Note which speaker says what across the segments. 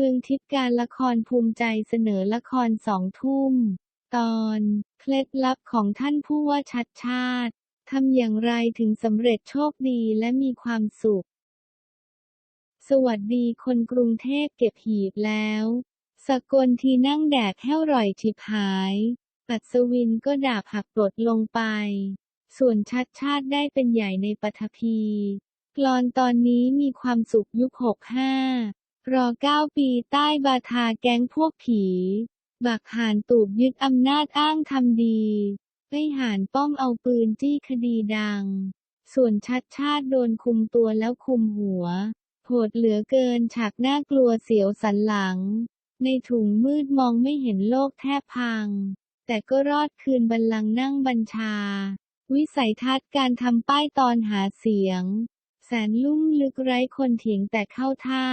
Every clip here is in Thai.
Speaker 1: มืองทิพย์การละครภูมิใจเสนอละครสองทุ่ม ตอน เคล็ดลับของท่านผู้ว่าชัดชาติ ทำอย่างไรถึงสำเร็จโชคดีและมีความสุข สวัสดีคนกรุงเทพเก็บหีบแล้ว สกลทีนั่งแดกแห้วร่อยฉิบหาย ปัสวินก็ดาบหักปลดลงไป ส่วนชัดชาติได้เป็นใหญ่ในปฐพีกลอนตอนนี้มีความสุขยุคหกห้า รอเก้าปีใต้บาทาแก๊งพวกผี บักหานตูบยึดอำนาจอ้างทำดีไอ้หานป้อมเอาปืนจี้คดีดัง ส่วนชัดชาติโดนคุมตัวแล้วคุมหัว โหดเหลือเกินฉากน่ากลัวเสียวสันหลัง ในถุงมืดมองไม่เห็นโลกแทบพัง แต่ก็รอดคืนบัลลังก์นั่งบัญชา วิสัยทัศน์การทำป้ายตอนหาเสียง แสนลุ่มลึกไร้คนเถียงแต่เข้าท่า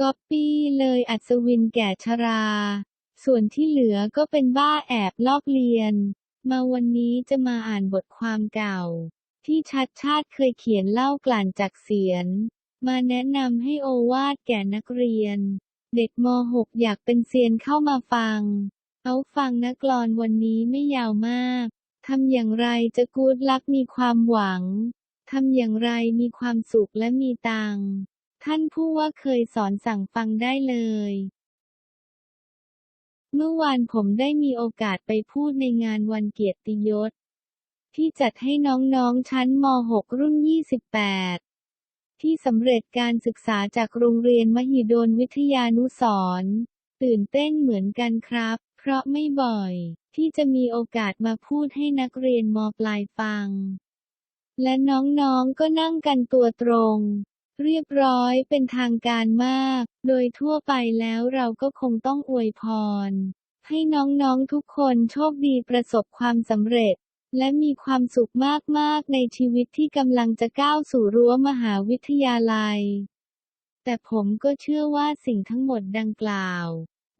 Speaker 1: ก๊อปปี้เลยอัศวินแก่ชรา ส่วนที่เหลือก็เป็นบ้าแอบลอกเรียน มาวันนี้จะมาอ่านบทความเก่า ที่ชัดชาติเคยเขียนเล่ากลั่นจากเสียน มาแนะนำให้โอวาดแก่นักเรียน เด็กม .6 อยากเป็นเซียนเข้ามาฟัง เอาฟังนักกลอนวันนี้ไม่ยาวมาก ทำอย่างไรจะกูดลักมีความหวัง ทำอย่างไรมีความสุขและมีตังค์ ท่านผู้ว่าเคยสอนสั่งฟังได้เลย เมื่อวานผมได้มีโอกาสไปพูดในงานวันเกียรติยศ ที่จัดให้น้องๆชั้นม .6 รุ่น 28 ที่สำเร็จการศึกษาจากโรงเรียนมหิดลวิทยานุสร์ตื่นเต้นเหมือนกันครับ เพราะไม่บ่อย ที่จะมีโอกาสมาพูดให้นักเรียนมปลายฟัง และน้องๆก็นั่งกันตัวตรง เรียบร้อยเป็นทางการมาก โดยทั่วไปแล้วเราก็คงต้องอวยพร ให้น้องๆทุกคนโชคดีประสบความสำเร็จ และมีความสุขมากๆในชีวิตที่กำลังจะก้าวสู่รั้วมหาวิทยาลัย แต่ผมก็เชื่อว่าสิ่งทั้งหมดดังกล่าว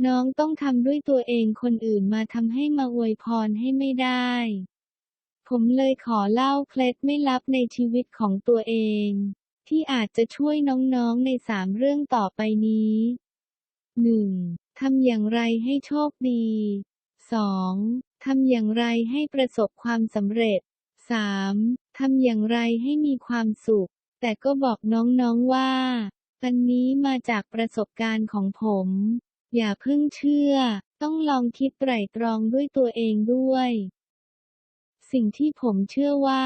Speaker 1: น้องต้องทำด้วยตัวเองคนอื่นมาทำให้มาอวยพรให้ไม่ได้ ผมเลยขอเล่าเคล็ดไม่ลับในชีวิตของตัวเอง ที่อาจจะช่วยน้องๆในสามเรื่องต่อไปนี้ 1. ทำอย่างไรให้โชคดี 2. ทำอย่างไรให้ประสบความสำเร็จ 3. ทำอย่างไรให้มีความสุข แต่ก็บอกน้องๆว่า อันนี้มาจากประสบการณ์ของผม อย่าเพิ่งเชื่อ ต้องลองคิดไตร่ตรองด้วยตัวเองด้วย สิ่งที่ผมเชื่อว่า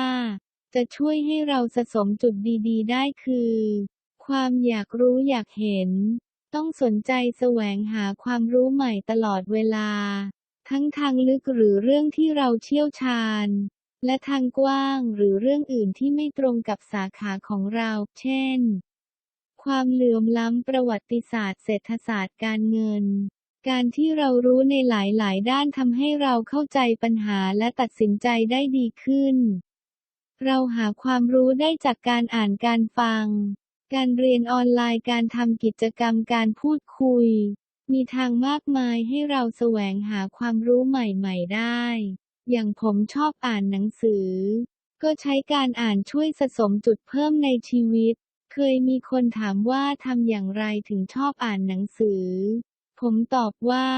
Speaker 1: จะช่วยให้เราสะสมจุดดีๆ ได้คือ ความอยากรู้อยากเห็น ต้องสนใจแสวงหาความรู้ใหม่ตลอดเวลา ทั้งทางลึกหรือเรื่องที่เราเชี่ยวชาญ และทางกว้างหรือเรื่องอื่นที่ไม่ตรงกับสาขาของเรา เช่น ความเหลื่อมล้ำประวัติศาสตร์ เศรษฐศาสตร์การเงินการที่เรารู้ในหลาย ๆ ด้านทำให้เราเข้าใจปัญหาและตัดสินใจได้ดีขึ้น เราหาความรู้ได้จากการอ่านการฟัง การเรียนออนไลน์การทำกิจกรรมการพูดคุย มีทางมากมายให้เราแสวงหาความรู้ใหม่ๆได้ อย่างผมชอบอ่านหนังสือ ก็ใช้การอ่านช่วยสะสมจุดเพิ่มในชีวิต เคยมีคนถามว่าทำอย่างไรถึงชอบอ่านหนังสือ ผมตอบว่า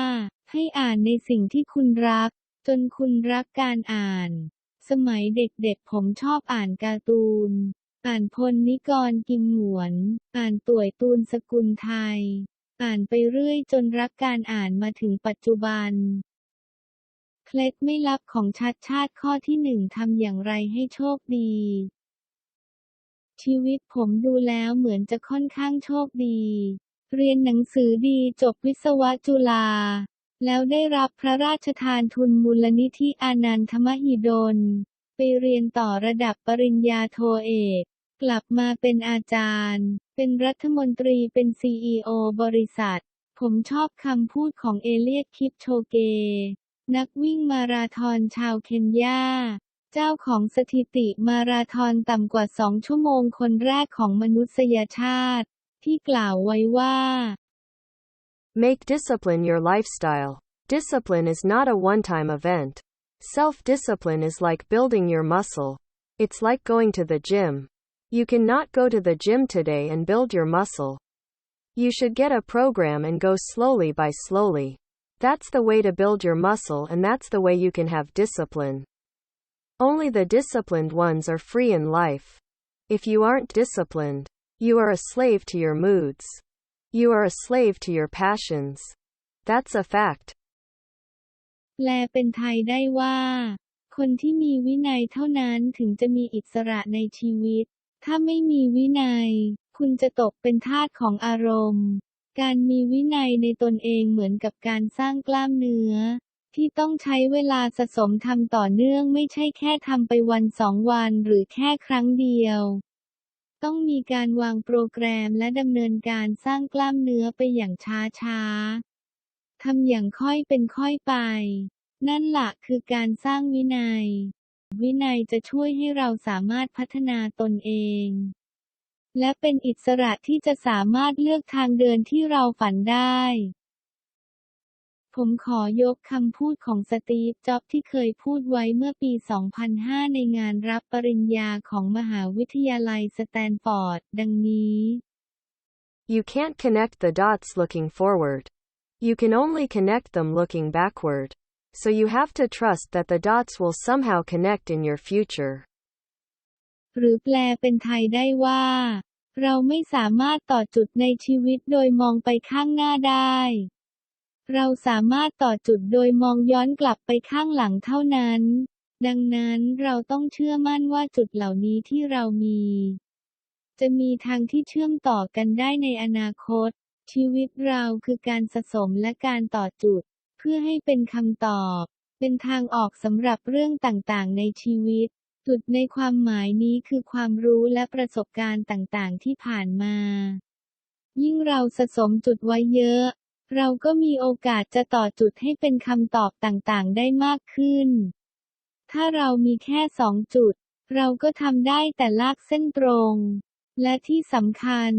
Speaker 1: ให้อ่านในสิ่งที่คุณรัก จนคุณรักการอ่าน สมัยเด็กๆผมชอบอ่านการ์ตูน อ่านพลนิกรกิมหวน อ่านต่วยตูนสกุลไทย อ่านไปเรื่อยจนรักการอ่านมาถึงปัจจุบัน เคล็ดไม่ลับของชัดชาติข้อที่หนึ่งทำอย่างไรให้โชคดี ชีวิตผมดูแล้วเหมือนจะค่อนข้างโชคดี เรียนหนังสือดีจบวิศวะจุฬา แล้วได้รับพระราชทานทุนมูลนิธิอานันทมหิดล ไปเรียนต่อระดับปริญญาโทเอก กลับมาเป็นอาจารย์ เป็นรัฐมนตรีเป็นซีอีโอบริษัท ผมชอบคำพูดของเอเลียดคิปโชเก นักวิ่งมาราธอนชาวเคนยา เจ้าของสถิติมาราธอนต่ำกว่า 2 ชั่วโมงคนแรกของมนุษยชาติ ที่กล่าวไว้ว่า
Speaker 2: Make discipline your lifestyle. Discipline is not a one time event. Self discipline is like building your muscle. It's like going to the gym. You cannot go to the gym today and build your muscle. You should get a program and go slowly by slowly. That's the way to build your muscle and that's the way you can have discipline. Only the disciplined ones are free in life. If you aren't disciplined, you are a slave to your moods. You are a slave to your passions. That's a fact.
Speaker 1: แปลเป็นไทยได้ว่า คนที่มีวินัยเท่านั้นถึงจะมีอิสระในชีวิต ถ้าไม่มีวินัย คุณจะตกเป็นทาสของอารมณ์ การมีวินัยในตนเองเหมือนกับการสร้างกล้ามเนื้อ ที่ต้องใช้เวลาสะสมทำต่อเนื่องไม่ใช่แค่ทำไปวันสองวันหรือแค่ครั้งเดียว ต้องมีการวางโปรแกรมและดำเนินการสร้างกล้ามเนื้อไปอย่างช้าๆทำอย่างค่อยเป็นค่อยไป นั่นหละคือการสร้างวินัย วินัยจะช่วยให้เราสามารถพัฒนาตนเอง และเป็นอิสระที่จะสามารถเลือกทางเดินที่เราฝันได้ ผมขอยกคำพูดของสตีฟ จ็อบส์ที่เคยพูดไว้เมื่อปี 2005 ในงานรับปริญญาของมหาวิทยาลัยสแตนฟอร์ด ดังนี้
Speaker 2: You can't connect the dots looking forward. You can only connect them looking backward. So you have to trust that the dots will somehow connect in your future.
Speaker 1: หรือแปลเป็นไทยได้ว่า เราไม่สามารถต่อจุดในชีวิตโดยมองไปข้างหน้าได้ เราสามารถต่อจุดโดยมองย้อนกลับไปข้างหลังเท่านั้น ดังนั้นเราต้องเชื่อมั่นว่าจุดเหล่านี้ที่เรามี จะมีทางที่เชื่อมต่อกันได้ในอนาคต ชีวิตเราคือการสะสมและการต่อจุด เพื่อให้เป็นคำตอบ เป็นทางออกสำหรับเรื่องต่างๆ ในชีวิต จุดในความหมายนี้คือความรู้และประสบการณ์ต่างๆ ที่ผ่านมา ยิ่งเราสะสมจุดไว้เยอะ เราก็มีโอกาสจะต่อจุดให้เป็นคำตอบต่างๆ ได้มากขึ้น ถ้าเรามีแค่สองจุด เราก็ทำได้แต่ลากเส้นตรง และที่สำคัญ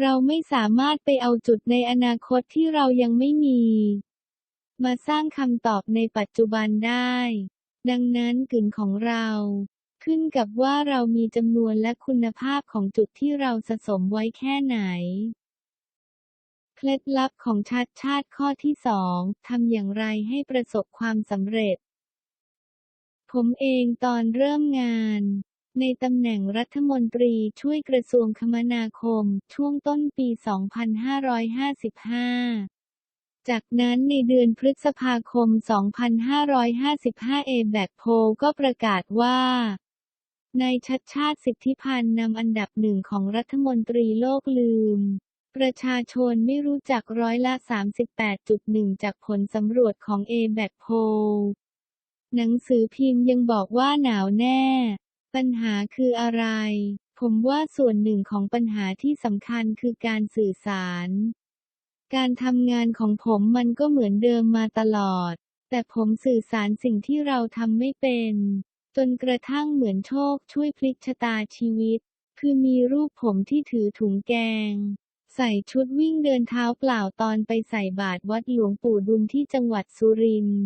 Speaker 1: เราไม่สามารถไปเอาจุดในอนาคตที่เรายังไม่มี มาสร้างคำตอบในปัจจุบันได้ ดังนั้นกึ่นของเรา ขึ้นกับว่าเรามีจำนวนและคุณภาพของจุดที่เราสะสมไว้แค่ไหน เคล็ดลับของชัดชาติข้อที่สองทำอย่างไรให้ประสบความสำเร็จ ผมเองตอนเริ่มงาน ในตำแหน่งรัฐมนตรีช่วยกระทรวงคมนาคม ช่วงต้นปี 2555จากนั้นในเดือนพฤษภาคม 2555 ABAC Poll ก็ประกาศว่า นายชัดชาติสิทธิพันธ์นำอันดับหนึ่งของรัฐมนตรีโลกลืม ประชาชนไม่รู้จักร้อยละ 38.1 จากผลสำรวจของ ABAC p o l หนังสือพิมพ์ยังบอกว่าหนาวแน่ ปัญหาคืออะไร ผมว่าส่วนหนึ่งของปัญหาที่สำคัญคือการสื่อสาร การทำงานของผมมันก็เหมือนเดิมมาตลอด แต่ผมสื่อสารสิ่งที่เราทำไม่เป็น จนกระทั่งเหมือนโชคช่วยพลิกชะตาชีวิต คือมีรูปผมที่ถือถุงแกง ใส่ชุดวิ่งเดินเท้าเปล่าตอนไปใส่บาตรวัดหลวงปู่ดุลที่จังหวัดสุรินทร์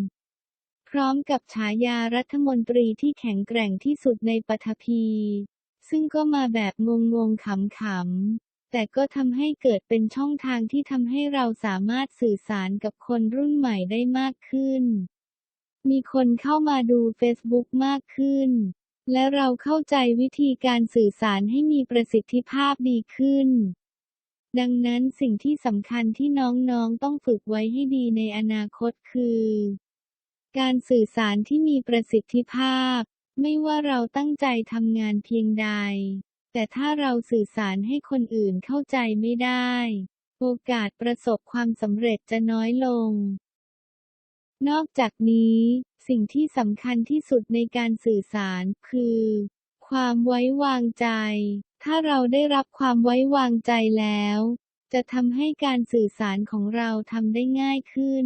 Speaker 1: พร้อมกับฉายารัฐมนตรีที่แข็งแกร่งที่สุดในปฐพี ซึ่งก็มาแบบงงๆขำๆแต่ก็ทำให้เกิดเป็นช่องทางที่ทำให้เราสามารถสื่อสารกับคนรุ่นใหม่ได้มากขึ้น มีคนเข้ามาดู Facebook มากขึ้น และเราเข้าใจวิธีการสื่อสารให้มีประสิทธิภาพดีขึ้น ดังนั้นสิ่งที่สำคัญที่น้องๆต้องฝึกไว้ให้ดีในอนาคตคือ การสื่อสารที่มีประสิทธิภาพ ไม่ว่าเราตั้งใจทำงานเพียงใด แต่ถ้าเราสื่อสารให้คนอื่นเข้าใจไม่ได้ โอกาสประสบความสำเร็จจะน้อยลง นอกจากนี้ สิ่งที่สำคัญที่สุดในการสื่อสารคือ ความไว้วางใจ ถ้าเราได้รับความไว้วางใจแล้ว จะทำให้การสื่อสารของเราทำได้ง่ายขึ้น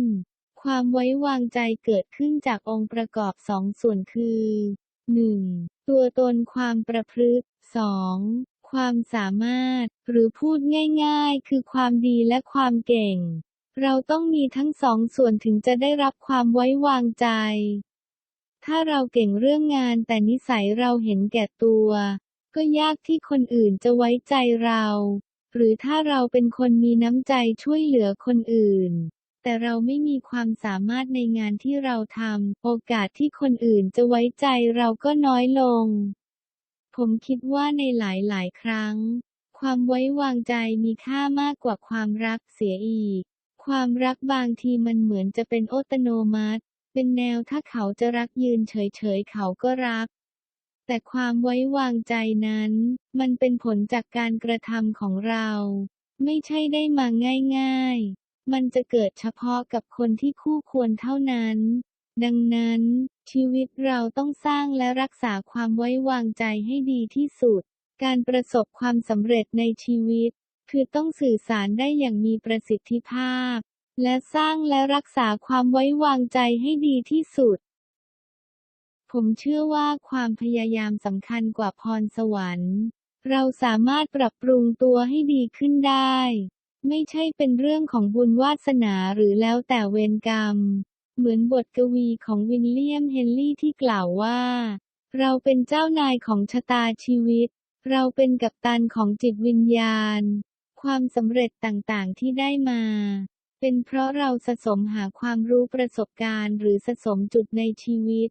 Speaker 1: ความไว้วางใจเกิดขึ้นจากองค์ประกอบสองส่วนคือ 1. ตัวตนความประพฤติ 2. ความสามารถ หรือพูดง่ายๆ คือความดีและความเก่ง เราต้องมีทั้งสองส่วนถึงจะได้รับความไว้วางใจ ถ้าเราเก่งเรื่องงานแต่นิสัยเราเห็นแก่ตัว ก็ยากที่คนอื่นจะไว้ใจเรา หรือถ้าเราเป็นคนมีน้ำใจช่วยเหลือคนอื่น แต่เราไม่มีความสามารถในงานที่เราทำ โอกาสที่คนอื่นจะไว้ใจเราก็น้อยลง ผมคิดว่าในหลาย ๆ ครั้ง ความไว้วางใจมีค่ามากกว่าความรักเสียอีก ความรักบางทีมันเหมือนจะเป็นอัตโนมัติ เป็นแนวถ้าเขาจะรักยืนเฉย ๆ เขาก็รัก แต่ความไว้วางใจนั้น มันเป็นผลจากการกระทำของเรา ไม่ใช่ได้มาง่ายๆ มันจะเกิดเฉพาะกับคนที่คู่ควรเท่านั้น ดังนั้น ชีวิตเราต้องสร้างและรักษาความไว้วางใจให้ดีที่สุด การประสบความสำเร็จในชีวิต คือต้องสื่อสารได้อย่างมีประสิทธิภาพ และสร้างและรักษาความไว้วางใจให้ดีที่สุด ผมเชื่อว่าความพยายามสำคัญกว่าพรสวรรค์ เราสามารถปรับปรุงตัวให้ดีขึ้นได้ ไม่ใช่เป็นเรื่องของบุญวาสนาหรือแล้วแต่เวรกรรม เหมือนบทกวีของวิลเลียมเฮนลีย์ที่กล่าวว่า เราเป็นเจ้านายของชะตาชีวิต เราเป็นกัปตันของจิตวิญญาณ ความสำเร็จต่างๆที่ได้มาเป็นเพราะเราสะสมหาความรู้ประสบการณ์ หรือสะสมจุดในชีวิต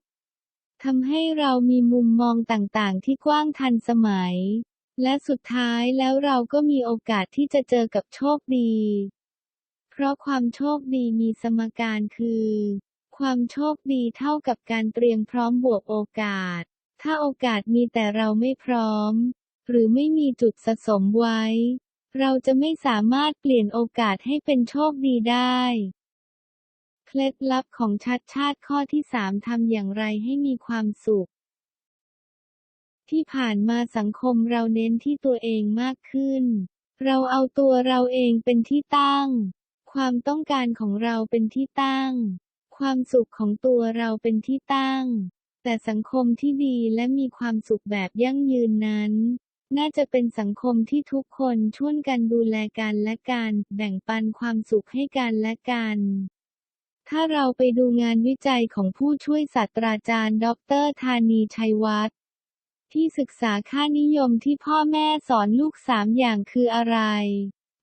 Speaker 1: ทำให้เรามีมุมมองต่างๆ ที่กว้างทันสมัย และสุดท้ายแล้วเราก็มีโอกาสที่จะเจอกับโชคดี เพราะความโชคดีมีสมการคือ ความโชคดีเท่ากับการเตรียมพร้อมบวกโอกาส ถ้าโอกาสมีแต่เราไม่พร้อม หรือไม่มีจุดสะสมไว้ เราจะไม่สามารถเปลี่ยนโอกาสให้เป็นโชคดีได้ ล็ดลับของชัดชาติข้อที่3ทำอย่างไรให้มีความสุข ที่ผ่านมาสังคมเราเน้นที่ตัวเองมากขึ้น เราเอาตัวเราเองเป็นที่ตั้ง ความต้องการของเราเป็นที่ตั้ง ความสุขของตัวเราเป็นที่ตั้ง แต่สังคมที่ดีและมีความสุขแบบยั่งยืนนั้นน่าจะเป็นสังคมที่ทุกคนช่วยกันดูแลกันและกัน แบ่งปันความสุขให้กันและกัน ถ้าเราไปดูงานวิจัยของผู้ช่วยศาสตราจารย์ดอกเตอรธานีชัยวัฒน์ที่ศึกษาค่านิยมที่พ่อแม่สอนลูกสามอย่างคืออะไร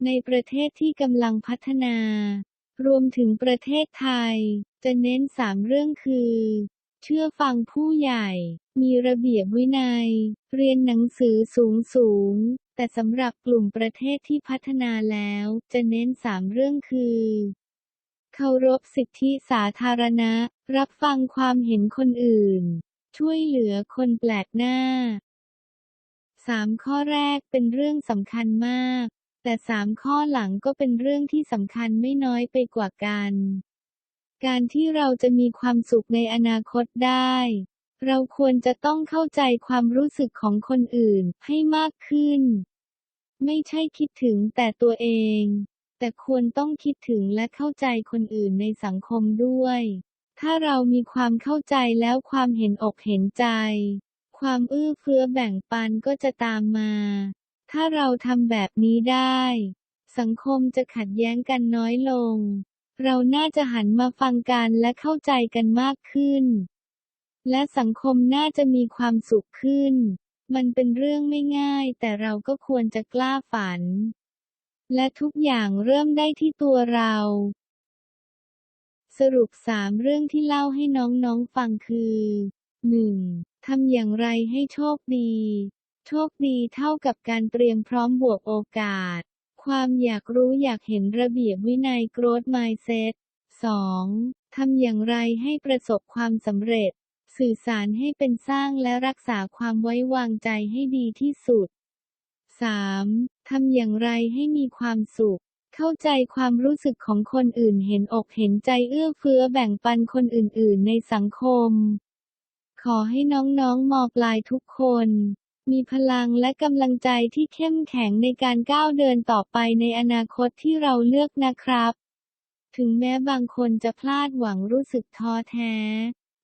Speaker 1: ในประเทศที่กำลังพัฒนา รวมถึงประเทศไทย จะเน้นสามเรื่องคือ เชื่อฟังผู้ใหญ่ มีระเบียบวินัย เรียนหนังสือสูงสูง แต่สำหรับกลุ่มประเทศที่พัฒนาแล้ว จะเน้นสามเรื่องคือ เคารพสิทธิสาธารณะ รับฟังความเห็นคนอื่น ช่วยเหลือคนแปลกหน้าสามข้อแรกเป็นเรื่องสำคัญมาก แต่สามข้อหลังก็เป็นเรื่องที่สำคัญไม่น้อยไปกว่ากัน การที่เราจะมีความสุขในอนาคตได้ เราควรจะต้องเข้าใจความรู้สึกของคนอื่นให้มากขึ้น ไม่ใช่คิดถึงแต่ตัวเอง แต่ควรต้องคิดถึงและเข้าใจคนอื่นในสังคมด้วย ถ้าเรามีความเข้าใจแล้วความเห็นอกเห็นใจ ความอื้อเฟื้อแบ่งปันก็จะตามมา ถ้าเราทำแบบนี้ได้ สังคมจะขัดแย้งกันน้อยลง เราน่าจะหันมาฟังกันและเข้าใจกันมากขึ้น และสังคมน่าจะมีความสุขขึ้น มันเป็นเรื่องไม่ง่ายแต่เราก็ควรจะกล้าฝัน และทุกอย่างเริ่มได้ที่ตัวเรา สรุปสามเรื่องที่เล่าให้น้องๆฟังคือ 1. ทำอย่างไรให้โชคดี โชคดีเท่ากับการเตรียมพร้อมบวกโอกาส ความอยากรู้อยากเห็นระเบียบวินัย growth mindset 2. ทำอย่างไรให้ประสบความสำเร็จ สื่อสารให้เป็นสร้างและรักษาความไว้วางใจให้ดีที่สุด 3. ทำอย่างไรให้มีความสุข เข้าใจความรู้สึกของคนอื่นเห็นอกเห็นใจเอื้อเฟื้อแบ่งปันคนอื่นๆ ในสังคม ขอให้น้องๆมปลายทุกคน มีพลังและกำลังใจที่เข้มแข็งในการก้าวเดินต่อไปในอนาคตที่เราเลือกนะครับ ถึงแม้บางคนจะพลาดหวังรู้สึกท้อแท้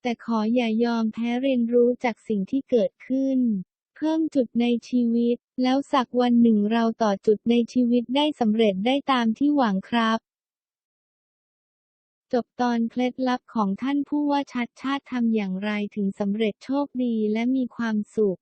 Speaker 1: แต่ขออย่ายอมแพ้เรียนรู้จากสิ่งที่เกิดขึ้น เพิ่มจุดในชีวิต แล้วสักวันหนึ่งเราต่อจุดในชีวิตได้สำเร็จได้ตามที่หวังครับ จบตอนเคล็ดลับของท่านผู้ว่าชัดชาติทำอย่างไรถึงสำเร็จโชคดีและมีความสุข